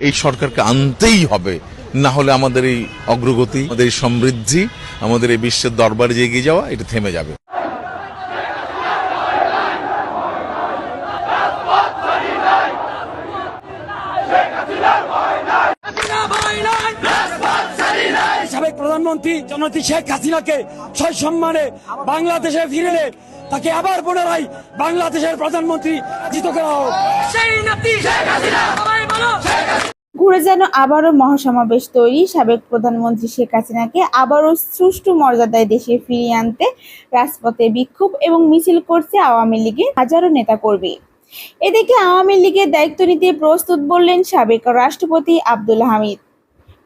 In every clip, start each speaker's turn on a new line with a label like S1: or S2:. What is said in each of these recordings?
S1: এই সরকারকে আনতেই হবে। না হলে আমাদের এই অগ্রগতি আমাদের এই সমৃদ্ধি আমাদের এই বিশ্বের দরবারে যে এগিয়ে যাওয়া এটা থেমে যাবে।
S2: সাবেক প্রধানমন্ত্রী জননেত্রী শেখ হাসিনাকে ছয় সম্মানে বাংলাদেশে ফিরে এনে তাকে আবার পুনরায় বাংলাদেশের প্রধানমন্ত্রী জিত করা হোক।
S3: সেই নাতি শেখ হাসিনা। সবাই বলো
S4: ঘুরে যেন আবারও মহাসমাবেশ তৈরি, সাবেক প্রধানমন্ত্রী শেখ হাসিনাকে আবারও সুষ্ঠু মর্যাদায় দেশে ফিরিয়ে আনতে রাজপথে বিক্ষোভ এবং মিছিল করছে আওয়ামী লীগের হাজারো নেতাকর্মী। এদিকে আওয়ামী লীগের দায়িত্ব নিতে প্রস্তুত বললেন সাবেক রাষ্ট্রপতি আব্দুল হামিদ।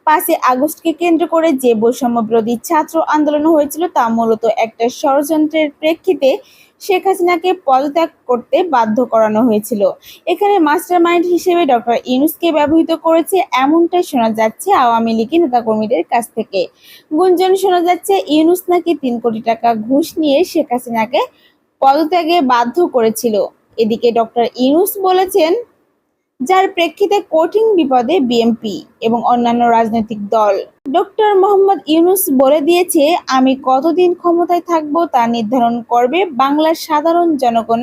S4: পাঁচই আগস্টকে কেন্দ্র করে যে বৈষম্য বিরোধী ছাত্র আন্দোলন হয়েছিল তা মূলত একটা ষড়যন্ত্রের প্রেক্ষিতে শেখ হাসিনাকে পদত্যাগ করতে বাধ্য করানো হয়েছিল। এখানে মাস্টার মাইন্ড হিসেবে ডক্টর ইউনুসকে ব্যবহৃত করেছে এমনটাই শোনা যাচ্ছে আওয়ামী লীগের নেতাকর্মীদের কাছ থেকে। গুঞ্জন শোনা যাচ্ছে, ইউনুস নাকি তিন কোটি টাকা ঘুষ নিয়ে শেখ হাসিনাকে পদত্যাগে বাধ্য করেছিল। এদিকে ডক্টর ইউনুস বলেছেন যার প্রেক্ষিতে কঠিন বিপদে বিএনপি এবং অন্যান্য রাজনৈতিক দল। ডক্টর মোহাম্মদ ইউনুস বলে দিয়েছে, আমি কতদিন ক্ষমতায় থাকব তা নির্ধারণ করবে বাংলার সাধারণ জনগণ।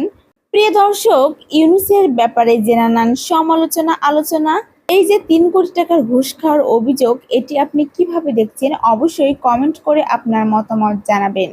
S4: প্রিয় দর্শক, ইউনুসের ব্যাপারে জেনে নেন সমালোচনা আলোচনা। এই যে তিন কোটি টাকার ঘুষ খাওয়ার অভিযোগ, এটি আপনি কীভাবে দেখছেন? অবশ্যই কমেন্ট করে আপনার মতামত জানাবেন।